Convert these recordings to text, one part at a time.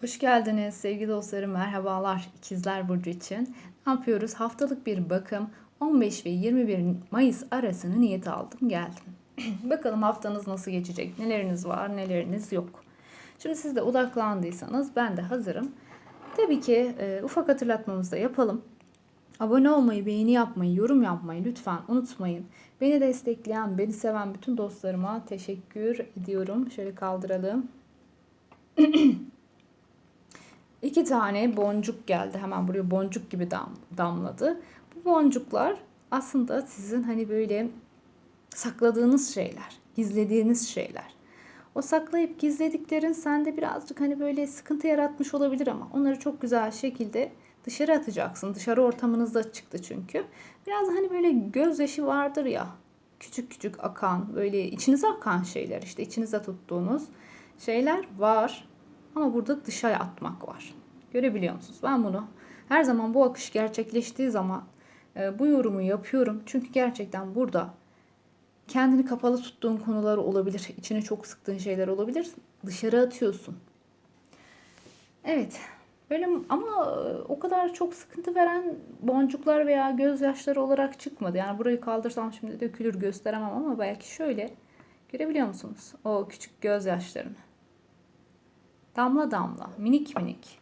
Hoş geldiniz sevgili dostlarım. Merhabalar İkizler Burcu için. Ne yapıyoruz? Haftalık bir bakım 15 ve 21 Mayıs arasını niyet aldım geldim. Bakalım haftanız nasıl geçecek? Neleriniz var, neleriniz yok. Şimdi siz de odaklandıysanız ben de hazırım. Tabii ki e, ufak hatırlatmamızı da yapalım. Abone olmayı, beğeni yapmayı, yorum yapmayı lütfen unutmayın. Beni destekleyen, beni seven bütün dostlarıma teşekkür ediyorum. Şöyle kaldıralım. İki tane boncuk geldi. Hemen buraya boncuk gibi dam, damladı. Bu boncuklar aslında sizin hani böyle sakladığınız şeyler, gizlediğiniz şeyler. O saklayıp gizlediklerin sende birazcık hani böyle sıkıntı yaratmış olabilir ama onları çok güzel şekilde dışarı atacaksın. Dışarı ortamınızda çıktı çünkü. Biraz hani böyle gözyaşı vardır ya. Küçük küçük akan, böyle içinize akan şeyler işte içinize tuttuğunuz şeyler var. Ama burada dışarı atmak var. Görebiliyor musunuz? Ben bunu her zaman bu akış gerçekleştiği zaman e, bu yorumu yapıyorum. Çünkü gerçekten burada kendini kapalı tuttuğun konular olabilir. İçine çok sıktığın şeyler olabilir. Dışarı atıyorsun. Evet. Böyle ama e, o kadar çok sıkıntı veren boncuklar veya gözyaşları olarak çıkmadı. Yani burayı kaldırsam şimdi dökülür gösteremem ama belki şöyle görebiliyor musunuz? O küçük gözyaşlarını. Damla damla, minik minik.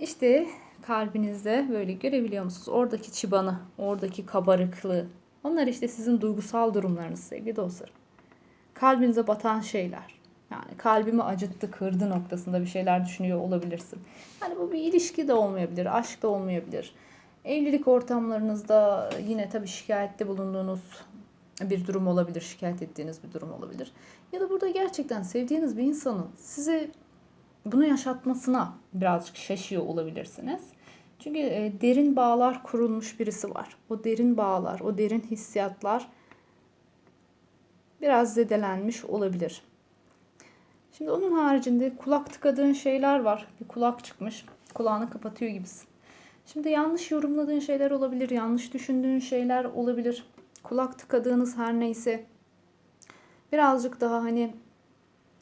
İşte kalbinizde böyle görebiliyor musunuz? Oradaki çıbanı, oradaki kabarıklığı. Onlar işte sizin duygusal durumlarınız sevgili dostlarım. Kalbinize batan şeyler. Yani kalbimi acıttı, kırdı noktasında bir şeyler düşünüyor olabilirsin. Yani bu bir ilişki de olmayabilir, aşk da olmayabilir. Evlilik ortamlarınızda yine tabii şikayette bulunduğunuz bir durum olabilir, şikayet ettiğiniz bir durum olabilir. Ya da burada gerçekten sevdiğiniz bir insanın size bunu yaşatmasına birazcık şaşıyor olabilirsiniz. Çünkü e, derin bağlar kurulmuş birisi var. O derin bağlar, o derin hissiyatlar biraz zedelenmiş olabilir. Şimdi onun haricinde kulak tıkadığın şeyler var. Bir kulak çıkmış. Kulağını kapatıyor gibisin. Şimdi yanlış yorumladığın şeyler olabilir. Yanlış düşündüğün şeyler olabilir. Kulak tıkadığınız her neyse birazcık daha hani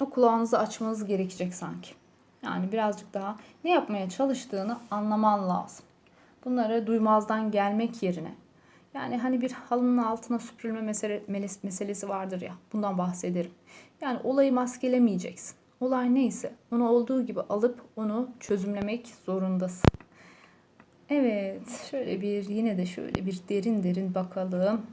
o kulağınızı açmanız gerekecek sanki. Yani birazcık daha ne yapmaya çalıştığını anlaman lazım. Bunları duymazdan gelmek yerine yani hani bir halının altına süpürülme mesele, meselesi vardır ya. Bundan bahsederim. Yani olayı maskelemeyeceksin. Olay neyse onu olduğu gibi alıp onu çözümlemek zorundasın. Evet, şöyle bir yine de şöyle bir derin derin bakalım.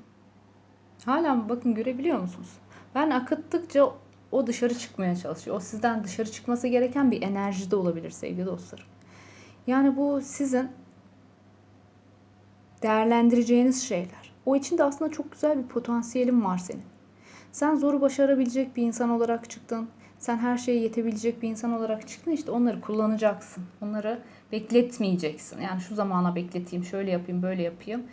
Hala bakın görebiliyor musunuz? Ben akıttıkça o dışarı çıkmaya çalışıyor. O sizden dışarı çıkması gereken bir enerji de olabilir sevgili dostlarım. Yani bu sizin değerlendireceğiniz şeyler. O içinde aslında çok güzel bir potansiyelin var senin. Sen zoru başarabilecek bir insan olarak çıktın. Sen her şeye yetebilecek bir insan olarak çıktın. İşte onları kullanacaksın. Onları bekletmeyeceksin. Yani şu zamana bekleteyim, şöyle yapayım, böyle yapayım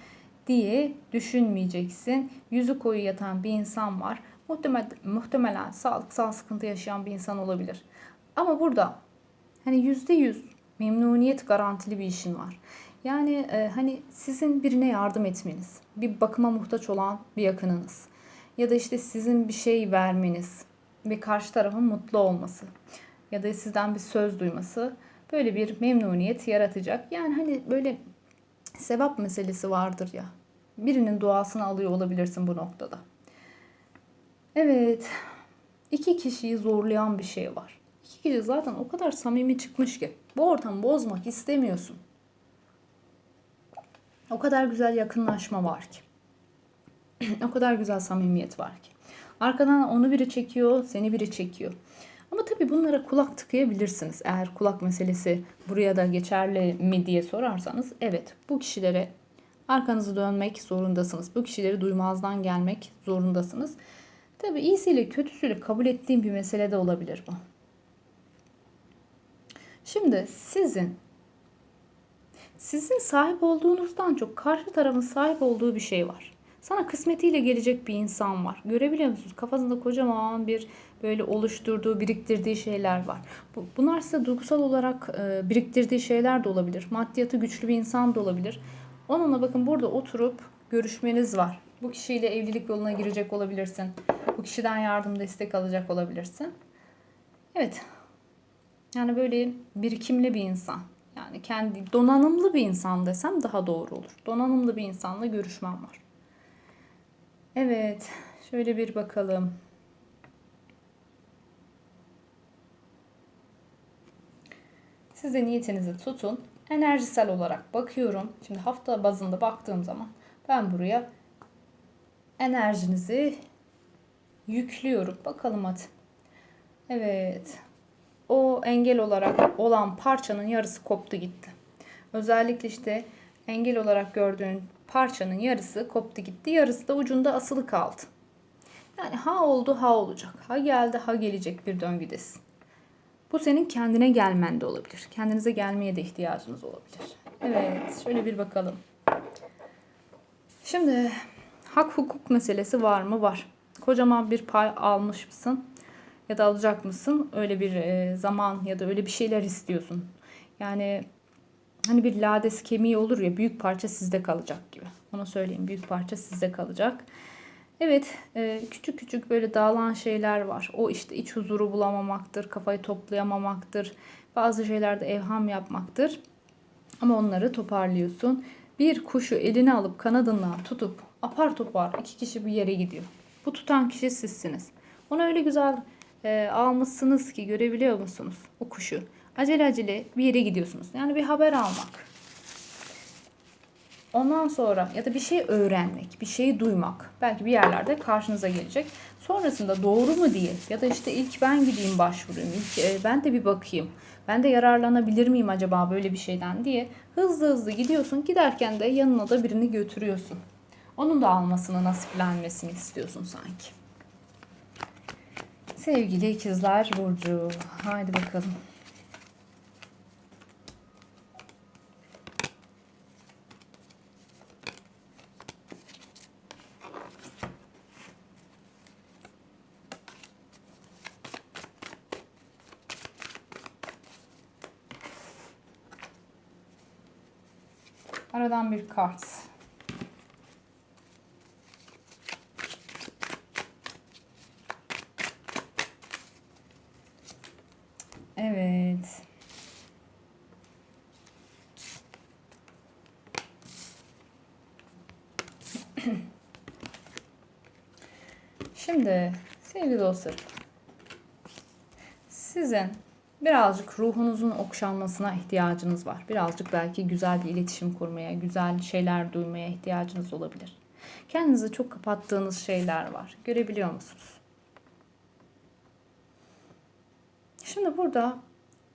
diye düşünmeyeceksin. Yüzü koyu yatan bir insan var. Muhtemelen, muhtemelen sağlıksal sıkıntı yaşayan bir insan olabilir. Ama burada hani yüzde yüz memnuniyet garantili bir işin var. Yani e, hani sizin birine yardım etmeniz, bir bakıma muhtaç olan bir yakınınız ya da işte sizin bir şey vermeniz ve karşı tarafın mutlu olması ya da sizden bir söz duyması böyle bir memnuniyet yaratacak. Yani hani böyle sevap meselesi vardır ya. Birinin duasını alıyor olabilirsin bu noktada. Evet. iki kişiyi zorlayan bir şey var. İki kişi zaten o kadar samimi çıkmış ki bu ortamı bozmak istemiyorsun. O kadar güzel yakınlaşma var ki. o kadar güzel samimiyet var ki. Arkadan onu biri çekiyor, seni biri çekiyor. Ama tabii bunlara kulak tıkayabilirsiniz. Eğer kulak meselesi buraya da geçerli mi diye sorarsanız evet bu kişilere arkanızı dönmek zorundasınız. Bu kişileri duymazdan gelmek zorundasınız. Tabii iyisiyle kötüsüyle kabul ettiğim bir mesele de olabilir bu. Şimdi sizin sizin sahip olduğunuzdan çok karşı tarafın sahip olduğu bir şey var. Sana kısmetiyle gelecek bir insan var. Görebiliyor musunuz? Kafasında kocaman bir böyle oluşturduğu, biriktirdiği şeyler var. Bunlar size duygusal olarak e, biriktirdiği şeyler de olabilir. Maddiyatı güçlü bir insan da olabilir. Onunla bakın burada oturup görüşmeniz var. Bu kişiyle evlilik yoluna girecek olabilirsin. Bu kişiden yardım destek alacak olabilirsin. Evet. Yani böyle birikimli bir insan. Yani kendi donanımlı bir insan desem daha doğru olur. Donanımlı bir insanla görüşmem var. Evet, şöyle bir bakalım. Siz de niyetinizi tutun. Enerjisel olarak bakıyorum. Şimdi hafta bazında baktığım zaman ben buraya enerjinizi yüklüyorum. Bakalım hadi. Evet. O engel olarak olan parçanın yarısı koptu gitti. Özellikle işte engel olarak gördüğün parçanın yarısı koptu gitti. Yarısı da ucunda asılı kaldı. Yani ha oldu ha olacak. Ha geldi ha gelecek bir döngüdesin. Bu senin kendine gelmen de olabilir. Kendinize gelmeye de ihtiyacınız olabilir. Evet, şöyle bir bakalım. Şimdi hak hukuk meselesi var mı? Var. Kocaman bir pay almış mısın? Ya da alacak mısın? Öyle bir e, zaman ya da öyle bir şeyler istiyorsun. Yani hani bir lades kemiği olur ya büyük parça sizde kalacak gibi. Onu söyleyeyim büyük parça sizde kalacak. Evet, e, küçük küçük böyle dağılan şeyler var. O işte iç huzuru bulamamaktır, kafayı toplayamamaktır. Bazı şeylerde evham yapmaktır. Ama onları toparlıyorsun. Bir kuşu eline alıp kanadından tutup apar topar iki kişi bir yere gidiyor. Bu tutan kişi sizsiniz. Onu öyle güzel e, almışsınız ki görebiliyor musunuz o kuşu? Acele acele bir yere gidiyorsunuz. Yani bir haber almak. Ondan sonra ya da bir şey öğrenmek, bir şeyi duymak belki bir yerlerde karşınıza gelecek. Sonrasında doğru mu diye ya da işte ilk ben gideyim başvurayım, ilk e, ben de bir bakayım. Ben de yararlanabilir miyim acaba böyle bir şeyden diye hızlı hızlı gidiyorsun. Giderken de yanına da birini götürüyorsun. Onun da almasını, nasiplenmesini istiyorsun sanki. Sevgili ikizler Burcu. Haydi bakalım. Aradan bir kart. Evet. Şimdi sevgili dostlarım. Sizin birazcık ruhunuzun okşanmasına ihtiyacınız var. Birazcık belki güzel bir iletişim kurmaya, güzel şeyler duymaya ihtiyacınız olabilir. Kendinizi çok kapattığınız şeyler var. Görebiliyor musunuz? Şimdi burada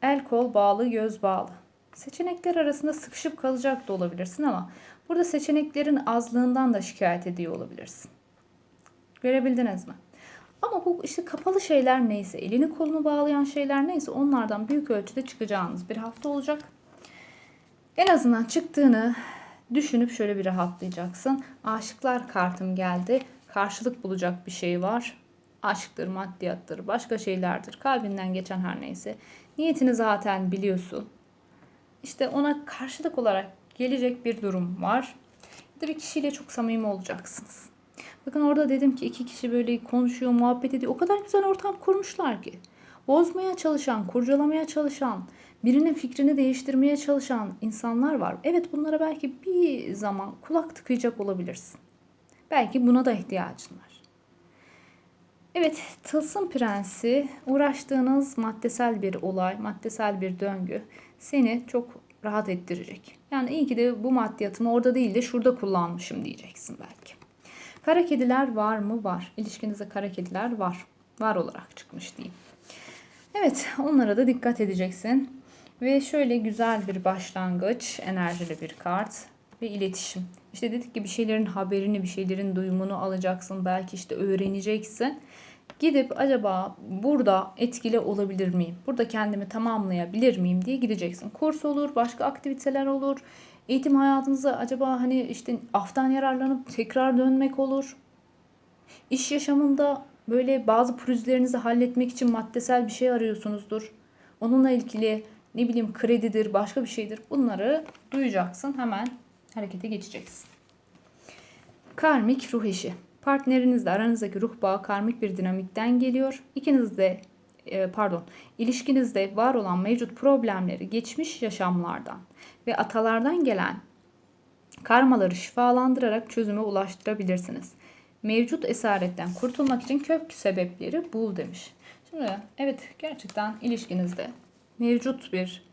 el kol bağlı, göz bağlı. Seçenekler arasında sıkışıp kalacak da olabilirsin ama burada seçeneklerin azlığından da şikayet ediyor olabilirsin. Görebildiniz mi? Ama bu işte kapalı şeyler neyse, elini kolunu bağlayan şeyler neyse onlardan büyük ölçüde çıkacağınız bir hafta olacak. En azından çıktığını düşünüp şöyle bir rahatlayacaksın. Aşıklar kartım geldi. Karşılık bulacak bir şey var. Aşktır, maddiyattır, başka şeylerdir. Kalbinden geçen her neyse. Niyetini zaten biliyorsun. İşte ona karşılık olarak gelecek bir durum var. Bir kişiyle çok samimi olacaksınız. Bakın orada dedim ki iki kişi böyle konuşuyor, muhabbet ediyor. O kadar güzel ortam kurmuşlar ki. Bozmaya çalışan, kurcalamaya çalışan, birinin fikrini değiştirmeye çalışan insanlar var. Evet bunlara belki bir zaman kulak tıkayacak olabilirsin. Belki buna da ihtiyacın var. Evet, Tılsım Prensi uğraştığınız maddesel bir olay, maddesel bir döngü seni çok rahat ettirecek. Yani iyi ki de bu maddiyatımı orada değil de şurada kullanmışım diyeceksin belki. Kara kediler var mı? Var. İlişkinizde kara kediler var. Var olarak çıkmış diyeyim. Evet, onlara da dikkat edeceksin. Ve şöyle güzel bir başlangıç, enerjili bir kart ve iletişim. İşte dedik ki bir şeylerin haberini, bir şeylerin duyumunu alacaksın. Belki işte öğreneceksin. Gidip acaba burada etkili olabilir miyim? Burada kendimi tamamlayabilir miyim diye gideceksin. Kurs olur, başka aktiviteler olur. Eğitim hayatınıza acaba hani işte aftan yararlanıp tekrar dönmek olur. İş yaşamında böyle bazı pürüzlerinizi halletmek için maddesel bir şey arıyorsunuzdur. Onunla ilgili ne bileyim kredidir, başka bir şeydir. Bunları duyacaksın. Hemen harekete geçeceksin. Karmik ruh işi. Partnerinizle aranızdaki ruh bağı karmik bir dinamikten geliyor. İkiniz de pardon, ilişkinizde var olan mevcut problemleri geçmiş yaşamlardan ve atalardan gelen karmaları şifalandırarak çözüme ulaştırabilirsiniz. Mevcut esaretten kurtulmak için kök sebepleri bul demiş. Şimdi evet gerçekten ilişkinizde mevcut bir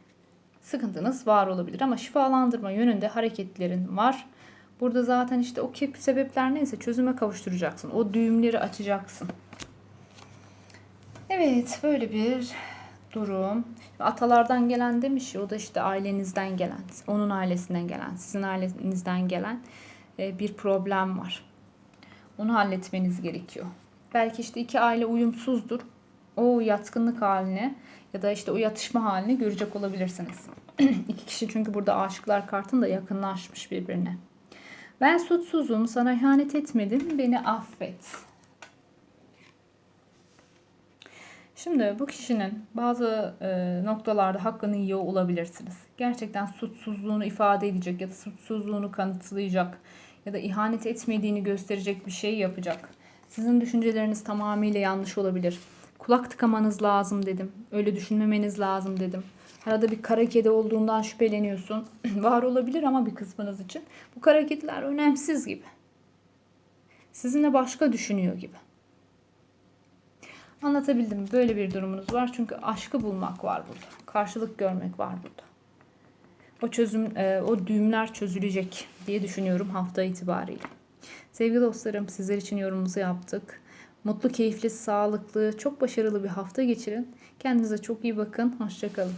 sıkıntınız var olabilir ama şifalandırma yönünde hareketlerin var. Burada zaten işte o kök sebepler neyse çözüme kavuşturacaksın. O düğümleri açacaksın. Evet böyle bir durum. Atalardan gelen demiş ya o da işte ailenizden gelen, onun ailesinden gelen, sizin ailenizden gelen e, bir problem var. Onu halletmeniz gerekiyor. Belki işte iki aile uyumsuzdur. O yatkınlık haline ya da işte o yatışma halini görecek olabilirsiniz. İki kişi çünkü burada aşıklar kartında yakınlaşmış birbirine. Ben suçsuzum, sana ihanet etmedim, beni affet. Şimdi bu kişinin bazı e, noktalarda hakkını yiyor olabilirsiniz. Gerçekten suçsuzluğunu ifade edecek ya da suçsuzluğunu kanıtlayacak ya da ihanet etmediğini gösterecek bir şey yapacak. Sizin düşünceleriniz tamamıyla yanlış olabilir. Kulak tıkamanız lazım dedim. Öyle düşünmemeniz lazım dedim. Arada bir kara kedi olduğundan şüpheleniyorsun. Var olabilir ama bir kısmınız için. Bu kara kediler önemsiz gibi. Sizinle başka düşünüyor gibi. Anlatabildim. Böyle bir durumunuz var. Çünkü aşkı bulmak var burada. Karşılık görmek var burada. O çözüm, e, o düğümler çözülecek diye düşünüyorum hafta itibariyle. Sevgili dostlarım sizler için yorumumuzu yaptık. Mutlu, keyifli, sağlıklı, çok başarılı bir hafta geçirin. Kendinize çok iyi bakın. Hoşçakalın.